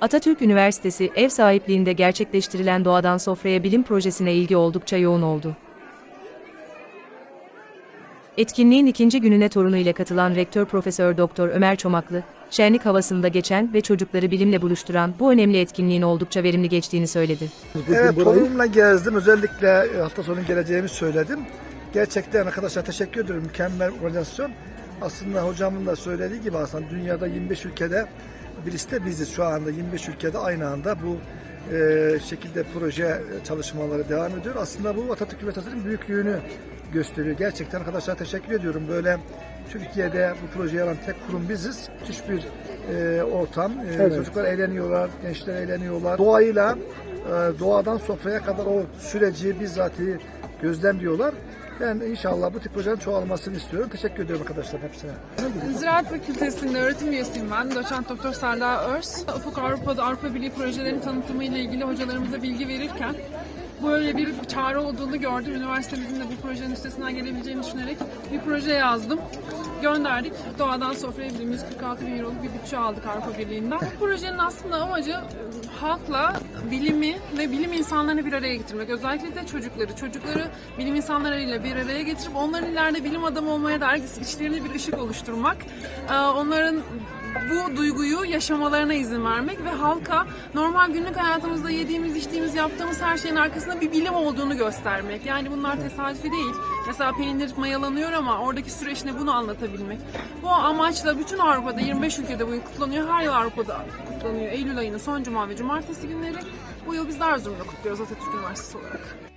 Atatürk Üniversitesi ev sahipliğinde gerçekleştirilen Doğadan Sofraya Bilim Projesi'ne ilgi oldukça yoğun oldu. Etkinliğin ikinci gününe torunu ile katılan Rektör Profesör Doktor Ömer Çomaklı, şenlik havasında geçen ve çocukları bilimle buluşturan bu önemli etkinliğin oldukça verimli geçtiğini söyledi. Evet torunumla gezdim. Özellikle e, hafta sonu geleceğimi söyledim. Gerçekten arkadaşlar teşekkür ediyorum. Mükemmel organizasyon. Aslında hocamın da söylediği gibi aslında dünyada 25 ülkede birisi de biziz şu anda 25 ülkede aynı anda bu e, şekilde proje çalışmaları devam ediyor. Aslında bu Atatürk Üniversitesi'nin büyüklüğünü gösteriyor. Gerçekten arkadaşlar teşekkür ediyorum. Böyle Türkiye'de bu projeyi alan tek kurum biziz. Müthiş bir e, ortam. E, Çocuklar eğleniyorlar, gençler eğleniyorlar. Doğayla e, doğadan sofraya kadar o süreci bizzati gözlemliyorlar. Ben inşallah bu tip projelerin çoğalmasını istiyorum. Teşekkür ediyorum arkadaşlar hepsine. Ziraat Fakültesi'nde öğretim üyesiyim ben. Doçent Doktor Selda Örs. Ufuk Avrupa'da Avrupa Birliği projelerin tanıtımı ile ilgili hocalarımıza bilgi verirken böyle bir çağrı olduğunu gördüm. Üniversitemizin de bu projenin üstesinden gelebileceğini düşünerek bir proje yazdım. Gönderdik. Doğadan sofraya bilim 146 bin euroluk bir bütçe aldık Avrupa Birliği'nden. Bu projenin aslında amacı e, halkla bilimi ve bilim insanlarını bir araya getirmek. Özellikle de çocukları. Çocukları bilim insanlarıyla bir araya getirip onların ileride bilim adamı olmaya dair içlerinde bir ışık oluşturmak. Ee, Onların bu duyguyu yaşamalarına izin vermek ve halka normal günlük hayatımızda yediğimiz, içtiğimiz, yaptığımız her şeyin arkasında bir bilim olduğunu göstermek. Yani bunlar tesadüfi değil. Mesela peynir mayalanıyor ama oradaki süreç ne bunu anlatabilmek. Bu amaçla bütün Avrupa'da 25 ülkede bu yıl kutlanıyor. Her yıl Avrupa'da kutlanıyor. Eylül ayının son cuma ve cumartesi günleri. Bu yıl biz de Erzurum'da kutluyoruz Atatürk Üniversitesi olarak.